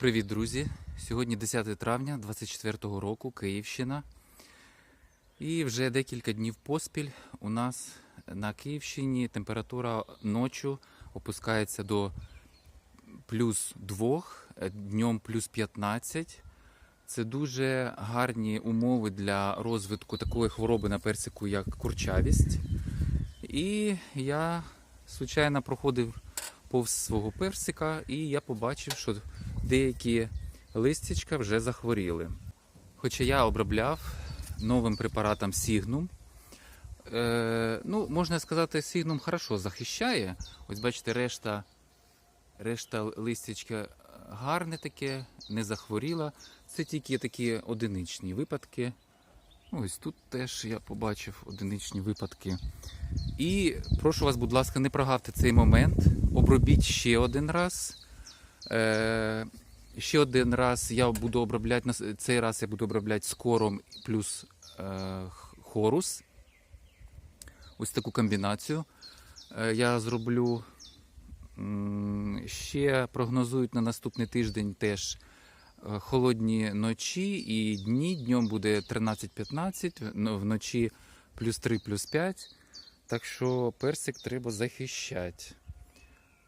Привіт, друзі! Сьогодні 10 травня 24-го року, Київщина. І вже декілька днів поспіль у нас на Київщині температура ночі опускається до плюс 2, днем плюс 15. Це дуже гарні умови для розвитку такої хвороби на персику, як курчавість. І я случайно проходив повз свого персика, і я побачив, що деякі листячка вже захворіли. Хоча я обробляв новим препаратом Signum. Е, ну, можна сказати, Signum хорошо захищає. Ось бачите, решта, решта листячка гарне таке, не захворіла. Це тільки такі одиничні випадки. Ось тут теж я побачив одиничні випадки. І прошу вас, будь ласка, не прогавте цей момент. Обробіть ще один раз. Е, ще один раз я буду обробляти, на- цей раз я буду обробляти скором плюс е, хорус. Ось таку комбінацію. Е, я зроблю. Ще прогнозують на наступний тиждень теж холодні ночі і дні. Днем буде 13-15, ну, вночі плюс 3, плюс 5. Так що персик треба захищати.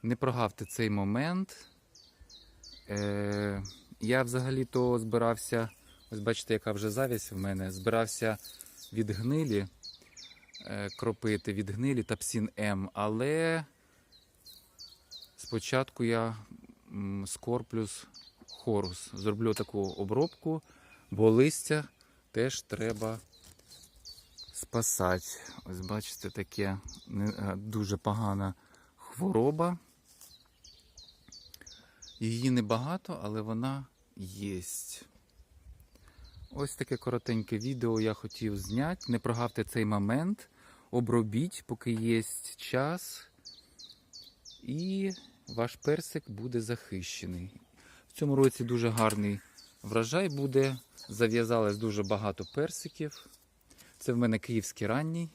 Не прогавте цей момент. Е, я взагалі-то збирався, ось бачите, яка вже завість в мене. Збирався від гнилі е, кропити від гнилі та псін М, але спочатку я м, скор плюс хорус. Зроблю таку обробку, бо листя теж треба спасати. Ось бачите, таке е, дуже погана хвороба. Її небагато, але вона є. Ось таке коротеньке відео я хотів зняти. Не прогавте цей момент. Обробіть, поки є час. І ваш персик буде захищений. В цьому році дуже гарний врожай буде. Зав'язалось дуже багато персиків. Це в мене київський ранній.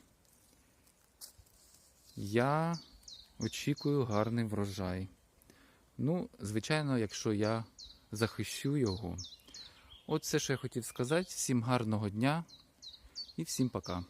Я очікую гарний врожай. Ну, звичайно, якщо я захищу його. От все, що я хотів сказати. Всім гарного дня і всім пока.